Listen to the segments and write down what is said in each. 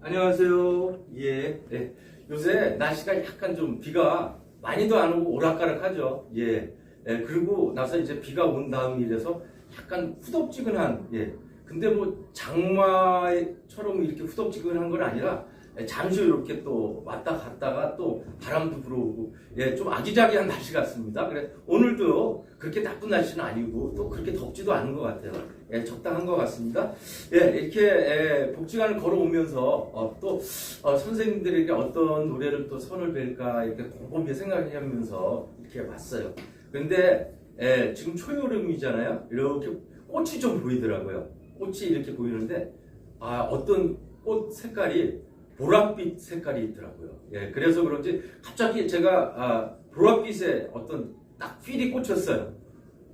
안녕하세요. 예. 예. 요새 날씨가 약간 좀 비가 많이도 안 오고 오락가락하죠. 예. 예. 그리고 나서 이제 비가 온 다음 이래서 약간 후덥지근한 예. 근데 뭐 장마처럼 이렇게 후덥지근한 건 아니라 예, 잠시 이렇게 또 왔다 갔다가 또 바람도 불어오고 예, 좀 아기자기한 날씨 같습니다. 그래 오늘도 그렇게 나쁜 날씨는 아니고 또 그렇게 덥지도 않은 것 같아요. 예, 적당한 것 같습니다. 예, 이렇게 예, 복지관을 걸어오면서 어, 또 어, 선생님들에게 어떤 노래를 또 선을 뵐까 이렇게 곰곰이 생각하면서 이렇게 왔어요. 근데 예, 지금 초여름이잖아요. 이렇게 꽃이 좀 보이더라고요. 꽃이 이렇게 보이는데 아, 어떤 꽃 색깔이 보랏빛 색깔이 있더라고요. 예, 그래서 그런지 갑자기 제가 아, 보랏빛에 어떤 딱 필이 꽂혔어요.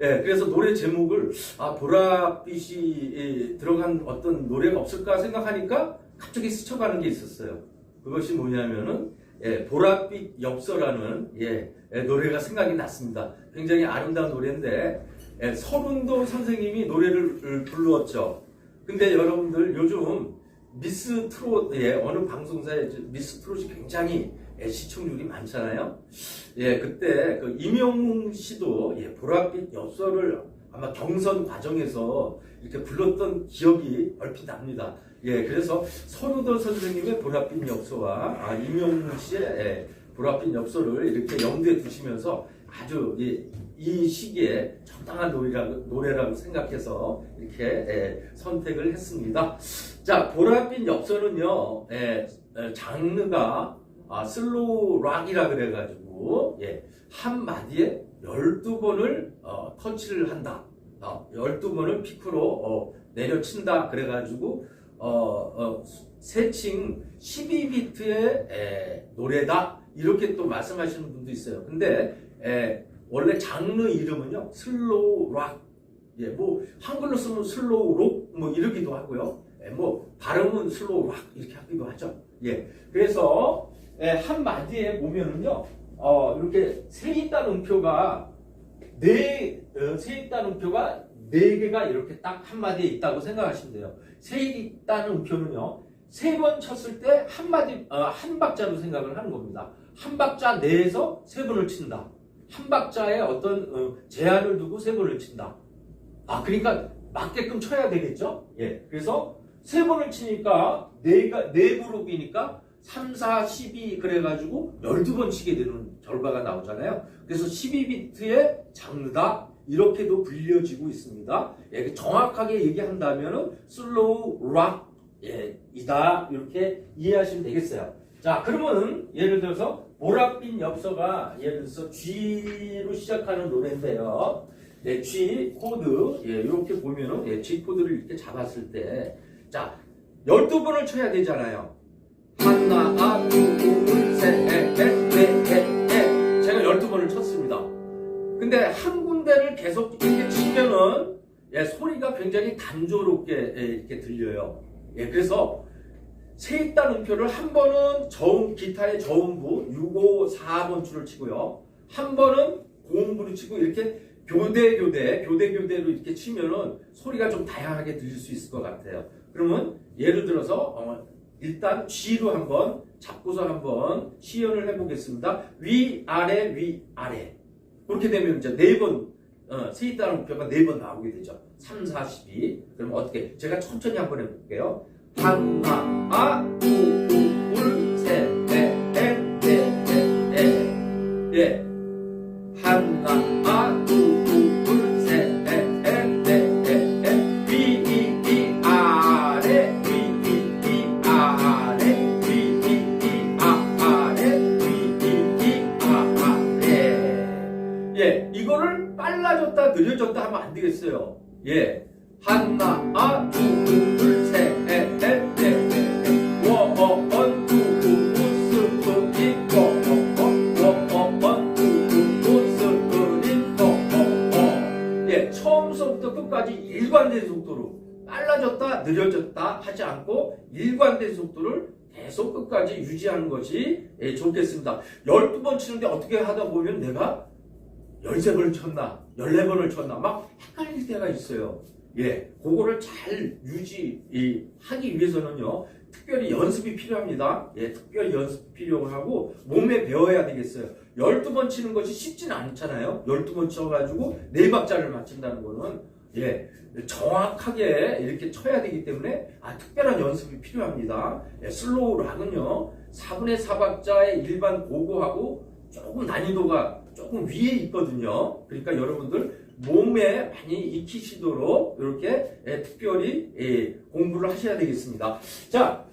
예, 그래서 노래 제목을 아, 보랏빛이 예, 들어간 어떤 노래가 없을까 생각하니까 갑자기 스쳐가는 게 있었어요. 그것이 뭐냐면은 예, 보랏빛 엽서라는 예, 예, 노래가 생각이 났습니다. 굉장히 아름다운 노래인데 예, 서른도 선생님이 노래를 불렀죠. 근데 여러분들 요즘 미스 트롯 예, 어느 방송사에 미스 트롯이 굉장히 예, 시청률이 많잖아요. 예, 그때 그 임영웅 씨도 예, 보랏빛 엽서를 아마 경선 과정에서 이렇게 불렀던 기억이 얼핏 납니다. 예, 그래서 선우도 선생님의 보랏빛 엽서와 아, 임영웅 씨의 예, 보랏빛 엽서를 이렇게 염두에 두시면서 아주 이, 이 시기에 적당한 노래라고, 노래라고 생각해서 이렇게 예, 선택을 했습니다. 자, 보랏빛 엽서는요, 예, 예, 장르가 아, 슬로우 락이라 그래가지고 예, 한 마디에 12번을 어, 터치를 한다. 어, 12번을 피크로 어, 내려친다. 그래가지고 어, 어, 세칭 12비트의 노래다. 이렇게 또 말씀하시는 분도 있어요. 근데 에, 원래 장르 이름은요. 슬로우 락. 예, 뭐 한글로 쓰면 슬로우 록 뭐 이러기도 하고요. 예, 뭐 발음은 슬로우 락 이렇게 하기도 하죠. 예. 그래서 예, 한 마디에 보면은요. 어, 이렇게 세 있다는 음표가 네, 어, 세 있다는 음표가 네 개가 이렇게 딱 한 마디에 있다고 생각하시면 돼요. 세 있다는 음표는요. 세 번 쳤을 때 한 마디, 어, 한 박자로 생각을 하는 겁니다. 한 박자 내에서 세 번을 친다. 한 박자에 어떤 어, 제한을 두고 세 번을 친다. 아, 그러니까 맞게끔 쳐야 되겠죠? 예. 그래서 세 번을 치니까 네가 네 그룹이니까 3, 4, 12 그래가지고 12번 치게 되는 결과가 나오잖아요. 그래서 12비트의 장르다. 이렇게도 불려지고 있습니다. 예, 정확하게 얘기한다면은 슬로우 락 예, 이다 이렇게 이해하시면 되겠어요. 자, 그러면 예를 들어서 보랏빛 엽서가 예를 들어서 G로 시작하는 노래인데요. 예, G 코드 예, 이렇게 보면은 예, G 코드를 이렇게 잡았을 때 자, 12번을 쳐야 되잖아요. 하나, 둘, 셋, 넷, 넷, 넷, 넷. 제가 12번을 쳤습니다. 근데 한 군데를 계속 이렇게 치면은 예, 소리가 굉장히 단조롭게 예, 이렇게 들려요. 예, 그래서 세 있다 음표를 한 번은 저음 기타의 저음부 6, 5, 4번 줄을 치고요. 한 번은 고음부를 치고 이렇게 교대 교대 교대 교대로 이렇게 치면은 소리가 좀 다양하게 들릴 수 있을 것 같아요. 그러면 예를 들어서 어, 일단 G로 한번 잡고서 한번 시연을 해보겠습니다. 위 아래 위 아래 그렇게 되면 이제 네번 어, 세 있다는 목표가 네 번 나오게 되죠. 3, 4, 12. 그럼 어떻게? 제가 천천히 한번 해볼게요. 하나, 아, 두, 둘, 느려졌다 하지 않고 일관된 속도를 계속 끝까지 유지하는 것이 예, 좋겠습니다. 12번 치는데 어떻게 하다 보면 내가 13번을 쳤나 14번을 쳤나 막 헷갈릴 때가 있어요. 예, 그거를 잘 유지하기 위해서는요 특별히 연습이 필요합니다. 예, 특별히 연습 필요하고 몸에 배워야 되겠어요. 12번 치는 것이 쉽지는 않잖아요. 12번 쳐가지고 네 박자를 맞춘다는 거는 예, 정확하게 이렇게 쳐야 되기 때문에 아, 특별한 연습이 필요합니다. 예, 슬로우 락은요, 4분의 4박자의 일반 고고하고 조금 난이도가 조금 위에 있거든요. 그러니까 여러분들 몸에 많이 익히시도록 이렇게 예, 특별히 예, 공부를 하셔야 되겠습니다. 자,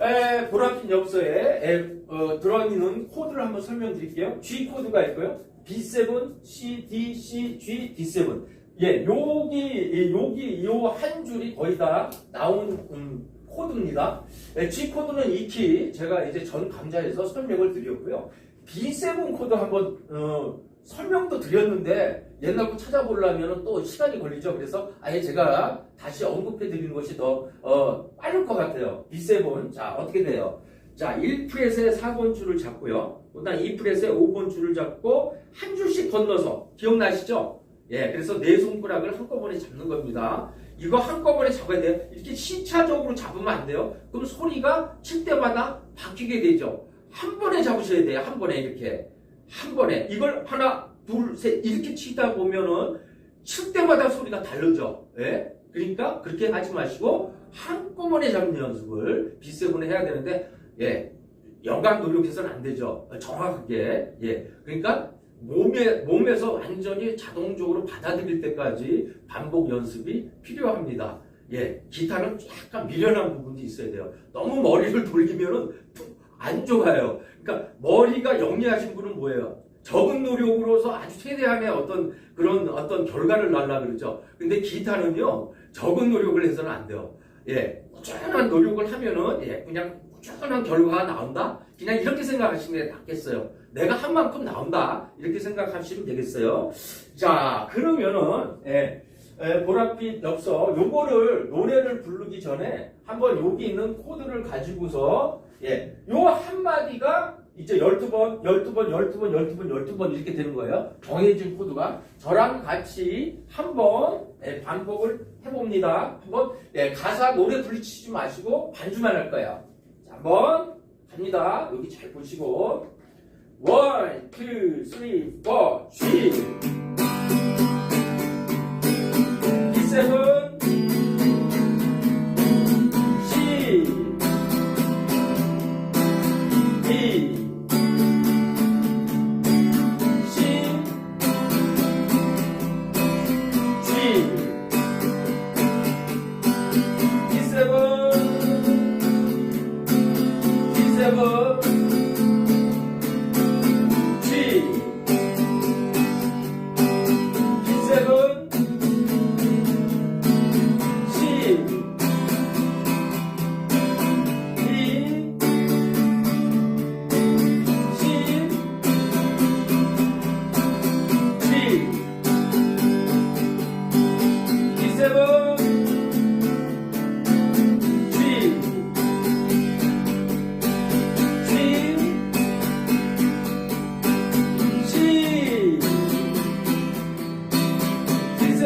에, 보라핀 엽서에 에, 어, 들어있는 코드를 한번 설명드릴게요. G 코드가 있고요. B7, C, D, C, G, D7. 예, 여기 여기 요 한 줄이 거의 다 나온 음, 코드입니다. 예, G 코드는 익히 제가 이제 전 강좌에서 설명을 드렸고요. B7 코드 한번 어, 설명도 드렸는데 옛날 거 찾아보려면 또 시간이 걸리죠. 그래서 아예 제가 다시 언급해 드리는 것이 더 어, 빠를 것 같아요. B7 자 어떻게 돼요? 자 1프렛에 4번 줄을 잡고요. 그다음 2프렛에 5번 줄을 잡고 한 줄씩 건너서 기억나시죠? 예, 그래서 네 손가락을 한꺼번에 잡는 겁니다. 이거 한꺼번에 잡아야 돼요. 이렇게 시차적으로 잡으면 안 돼요. 그럼 소리가 칠 때마다 바뀌게 되죠. 한 번에 잡으셔야 돼요. 한 번에 이렇게. 한 번에. 이걸 하나, 둘, 셋 이렇게 치다 보면은 칠 때마다 소리가 다르죠. 예? 그러니까 그렇게 하지 마시고 한꺼번에 잡는 연습을 비세븐에 해야 되는데 예. 연간 노력해서는 안 되죠. 정확하게. 예. 그러니까 몸에, 몸에서 완전히 자동적으로 받아들일 때까지 반복 연습이 필요합니다. 예, 기타는 약간 미련한 부분도 있어야 돼요. 너무 머리를 돌리면은 안 좋아요. 그러니까 머리가 영리하신 분은 뭐예요? 적은 노력으로서 아주 최대한의 어떤 그런 어떤 결과를 날라 그러죠. 근데 기타는요, 적은 노력을 해서는 안 돼요. 예, 꾸준한 노력을 하면은 예, 그냥 꾸준한 결과가 나온다. 그냥 이렇게 생각하시는 게 낫겠어요. 내가 한 만큼 나온다. 이렇게 생각하시면 되겠어요. 자, 그러면은, 예, 예, 보랏빛 엽서, 요거를, 노래를 부르기 전에 한번 여기 있는 코드를 가지고서, 예, 요 한마디가 이제 12번, 12번, 12번, 12번, 12번 이렇게 되는 거예요. 정해진 코드가. 저랑 같이 한번 예, 반복을 해봅니다. 한번, 예, 가사 노래 부르치지 마시고 반주만 할 거예요. 자, 한번 갑니다. 여기 잘 보시고. 원, 투, 쓰리, 포, G.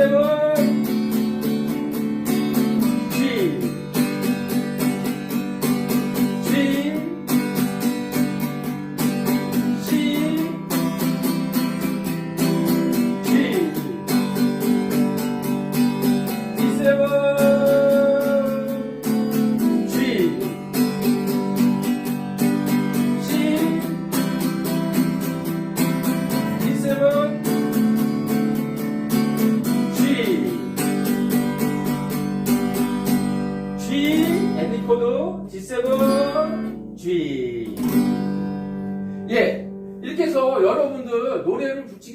Hallelujah.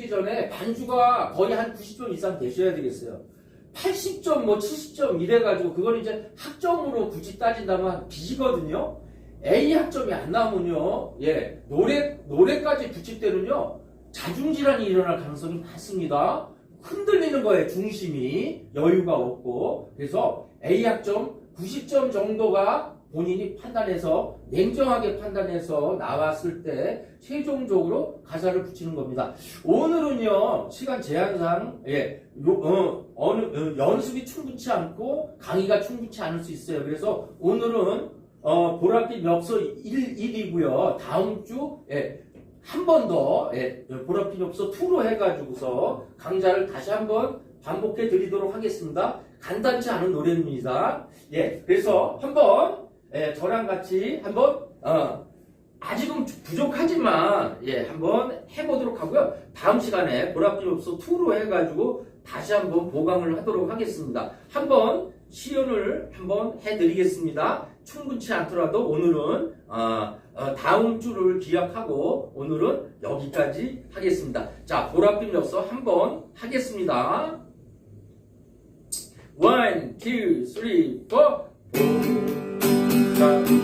전에 반주가 거의 한 90점 이상 되셔야 되겠어요. 80점 뭐 70점 이래가지고 그건 이제 학점으로 굳이 따진다면 B거든요. A 학점이 안 나오면요. 예 노래 노래까지 붙일 때는요. 자중질환이 일어날 가능성이 많습니다. 흔들리는 거예요 중심이. 여유가 없고. 그래서 A 학점 90점 정도가 본인이 판단해서 냉정하게 판단해서 나왔을 때 최종적으로 가사를 붙이는 겁니다. 오늘은요 시간 제한상 예 요, 어, 어느 어, 연습이 충분치 않고 강의가 충분치 않을 수 있어요. 그래서 오늘은 어, 보랏빛 엽서 1, 1이고요. 다음 주, 예, 한 번 더, 예, 보랏빛 엽서 2로 해가지고서 강좌를 다시 한번 반복해 드리도록 하겠습니다. 간단치 않은 노래입니다. 예, 그래서 한번, 예, 저랑 같이 한번 어, 아직은 부족하지만 예, 한번 해보도록 하고요. 다음 시간에 보락지업소 2로 해가지고 다시 한번 보강을 하도록 하겠습니다. 한번 시연을 한번 해드리겠습니다. 충분치 않더라도 오늘은 어, 어, 다음 주를 기약하고 오늘은 여기까지 하겠습니다. 자, 보랏빛 엽서 한번 하겠습니다. 1, 2, 3, 4 사랑이었어요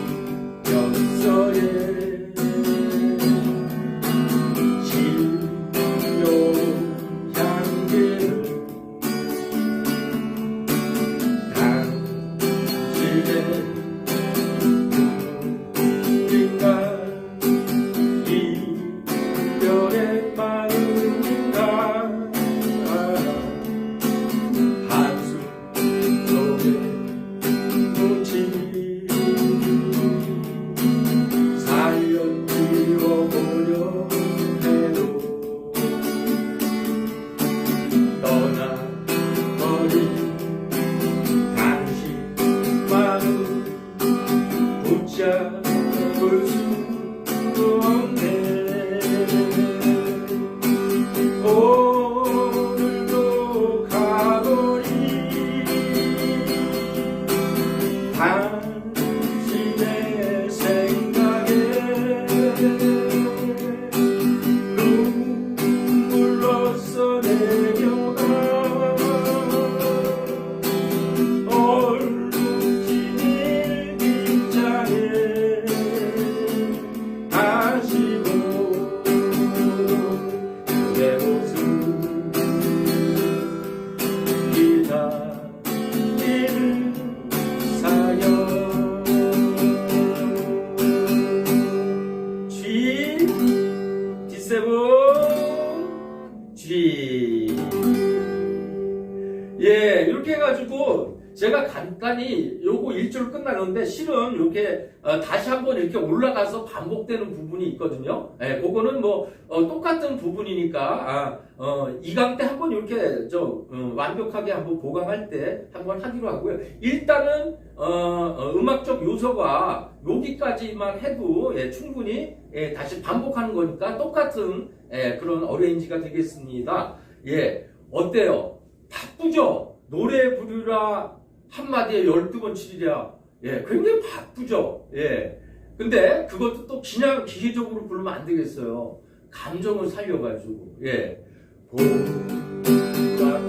간단히 요거 일주일 끝나는데 실은 이렇게 어, 다시 한번 이렇게 올라가서 반복되는 부분이 있거든요. 예, 그거는 뭐 어, 똑같은 부분이니까 아, 어, 2강 때 한번 이렇게 저 어, 완벽하게 한번 보강할 때 한번 하기로 하고요. 일단은 어, 어, 음악적 요소가 여기까지만 해도 예, 충분히 예, 다시 반복하는 거니까 똑같은 예, 그런 어레인지가 되겠습니다. 예, 어때요? 바쁘죠? 노래 부르라 한마디에 12번 치리랴. 예, 굉장히 바쁘죠? 예. 근데 그것도 또 그냥 기계적으로 부르면 안 되겠어요. 감정을 살려가지고. 예. 보가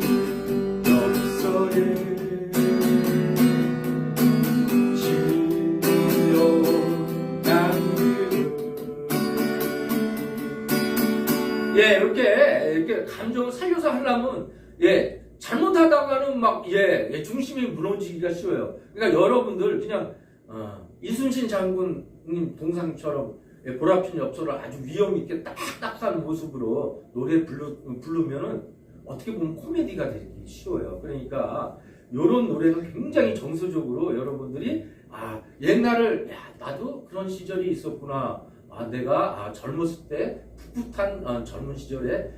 엽서에 예, 이렇게, 이렇게 감정을 살려서 하려면, 예, 막, 예, 예, 중심이 무너지기가 쉬워요. 그러니까 여러분들 그냥, 어, 이순신 장군님 동상처럼 예, 보랏빛 엽서를 아주 위험있게 딱딱한 모습으로 노래 부르, 부르면은 어떻게 보면 코미디가 되기 쉬워요. 그러니까 요런 노래는 굉장히 정서적으로 여러분들이 아, 옛날을, 야, 나도 그런 시절이 있었구나. 아, 내가 아, 젊었을 때 풋풋한 어, 젊은 시절에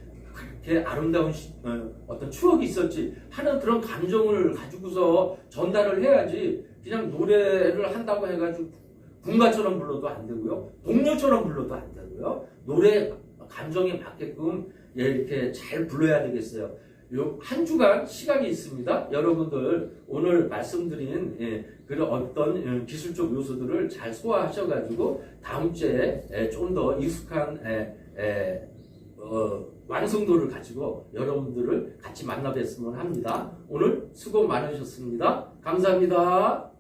그렇게 아름다운 시- 어, 떤 추억이 있었지 하는 그런 감정을 가지고서 전달을 해야지 그냥 노래를 한다고 해가지고 군가처럼 불러도 안 되고요 동료처럼 불러도 안 되고요 노래 감정에 맞게끔 예, 이렇게 잘 불러야 되겠어요. 요한 주간 시간이 있습니다. 여러분들 오늘 말씀드린 예, 그런 어떤 예, 기술적 요소들을 잘 소화하셔가지고 다음 주에 예, 좀더 익숙한 예, 예, 어, 완성도를 가지고 여러분들을 같이 만나 뵀으면 합니다. 오늘 수고 많으셨습니다. 감사합니다.